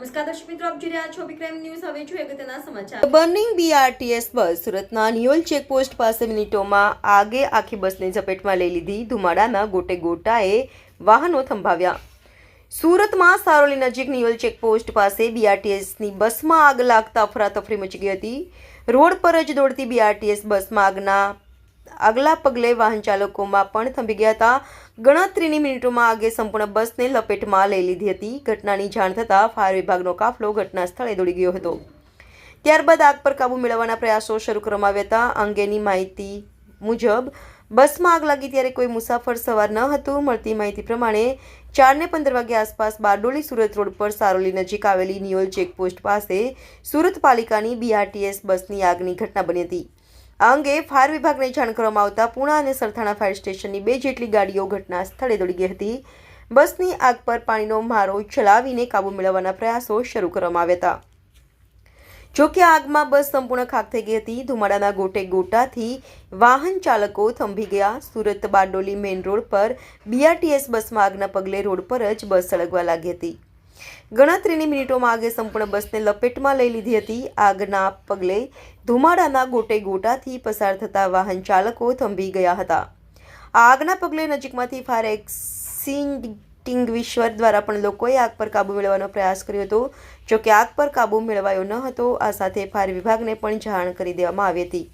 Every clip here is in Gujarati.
નમસ્કાર દર્શક બીઆરટીએસ બસ સુરતના નિયોલ ચેકપોસ્ટ પાસે મિનિટોમાં આગે આખી બસને ઝપેટમાં લઈ લીધી. ધુમાડાના ગોટે ગોટાએ વાહનો થંભાવ્યા. સુરતમાં સારોલી નજીક નિયોલ ચેકપોસ્ટ પાસે બીઆરટીએસની બસમાં આગ લાગતા અફરાતફરી મચી ગઈ હતી. રોડ પર જ દોડતી બીઆરટીએસ બસમાં આગના આગલા પગલે વાહન ચાલકોમાં પણ થંભી ગયા હતા. ગણતરીની મિનિટોમાં આગે સંપૂર્ણ બસને લપેટમાં લઈ લીધી હતી. ઘટનાની જાણ થતાં ફાયર વિભાગનો કાફલો ઘટના સ્થળે દોડી ગયો હતો. ત્યારબાદ આગ પર કાબૂ મેળવવાના પ્રયાસો શરૂ કરવામાં આવ્યા હતા. અંગેની માહિતી મુજબ, બસમાં આગ લાગી ત્યારે કોઈ મુસાફર સવાર ન હતું. મળતી માહિતી પ્રમાણે ચારને પંદર વાગ્યા આસપાસ બારડોલી સુરત રોડ પર સારોલી નજીક આવેલી નિયોલ ચેકપોસ્ટ પાસે સુરત પાલિકાની બીઆરટીએસ બસની આગની ઘટના બની હતી. આ અંગે ફાયર વિભાગને જાણ કરવામાં આવતા પુણા અને સરથાણા ફાયર સ્ટેશનની બે જેટલી ગાડીઓ ઘટના સ્થળે દોડી ગઈ હતી. બસની આગ પર પાણીનો મારો ચલાવીને કાબુ મેળવવાના પ્રયાસો શરૂ કરવામાં આવ્યા હતા. જો કે આગમાં બસ સંપૂર્ણ ખાક થઈ ગઈ હતી. ધુમાડાના ગોટે ગોટાથી વાહન ચાલકો થંભી ગયા. સુરત બારડોલી મેઇન રોડ પર બીઆરટીએસ બસમાં આગના પગલે રોડ પર જ બસ સળગવા લાગી હતી. ગણતરીની મિનિટોમાં આગે સંપૂર્ણ બસને લપેટમાં લઈ લીધી હતી. આગના પગલે ધુમાડાના ગોટે ગોટાથી પસાર થતા વાહન ચાલકો થંભી ગયા હતા. આ આગના પગલે નજીકમાંથી ફાયર એક્સિંગ્વિશ્વર દ્વારા પણ લોકોએ આગ પર કાબૂ મેળવવાનો પ્રયાસ કર્યો હતો. જોકે આગ પર કાબૂ મેળવાયો ન હતો, આ સાથે ફાયર વિભાગને પણ જાણ કરી દેવામાં આવી હતી.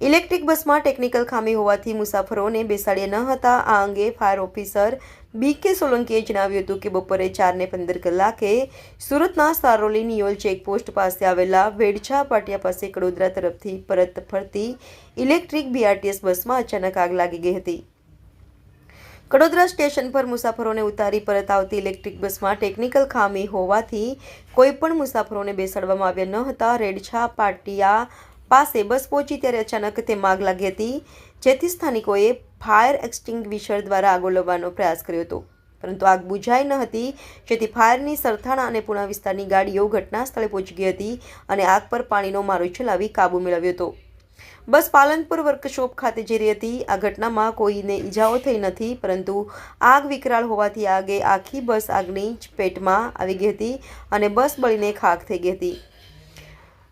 ઇલેક્ટ્રિક બસમાં ટેકનિકલ ખામી હોવાથી મુસાફરોને બેસાડ્યા ન હતા. આ અંગે ફાયર ઓફિસર બી કે સોલંકીએ જણાવ્યું હતું કે બપોરે ચારને પંદર કલાકે સુરતના સારોલી નિયોલ ચેકપોસ્ટ પાસે આવેલા વેડછા પાટિયા પાસે કડોદરા તરફથી પરત ફરતી ઇલેક્ટ્રિક બીઆરટીએસ બસમાં અચાનક આગ લાગી ગઈ હતી. કડોદરા સ્ટેશન પર મુસાફરોને ઉતારી પરત આવતી ઇલેક્ટ્રિક બસમાં ટેકનિકલ ખામી હોવાથી કોઈપણ મુસાફરોને બેસાડવામાં આવ્યા ન હતા. રેડછા પાટિયા પાસે બસ પહોંચી ત્યારે અચાનક તેમાં આગ લાગી હતી, જેથી સ્થાનિકોએ ફાયર એક્સટિંગ્વિશર દ્વારા આગ ઓલવવાનો પ્રયાસ કર્યો હતો. પરંતુ આગ બુઝાઈ ન હતી, જેથી ફાયરની સરથાણા અને પુણા વિસ્તારની ગાડીઓ ઘટના સ્થળે પહોંચી ગઈ હતી અને આગ પર પાણીનો મારો ચલાવી કાબૂ મેળવ્યો હતો. બસ પાલનપુર વર્કશોપ ખાતે જઈ રહી હતી. આ ઘટનામાં કોઈને ઈજાઓ થઈ નથી, પરંતુ આગ વિકરાળ હોવાથી આગે આખી બસ આગની ચપેટમાં આવી ગઈ હતી અને બસ બળીને ખાખ થઈ ગઈ હતી.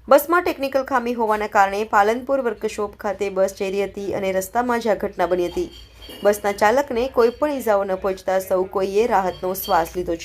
બસમાં ટેકનિકલ ખામી હોવાના કારણે પાલનપુર વર્કશોપ ખાતે બસ જઈ રહી હતી અને રસ્તામાં જ આ ઘટના બની હતી. બસના ચાલકને કોઈ પણ ઈજાઓ ન પહોંચતા સૌ કોઈએ રાહતનો શ્વાસ લીધો છે.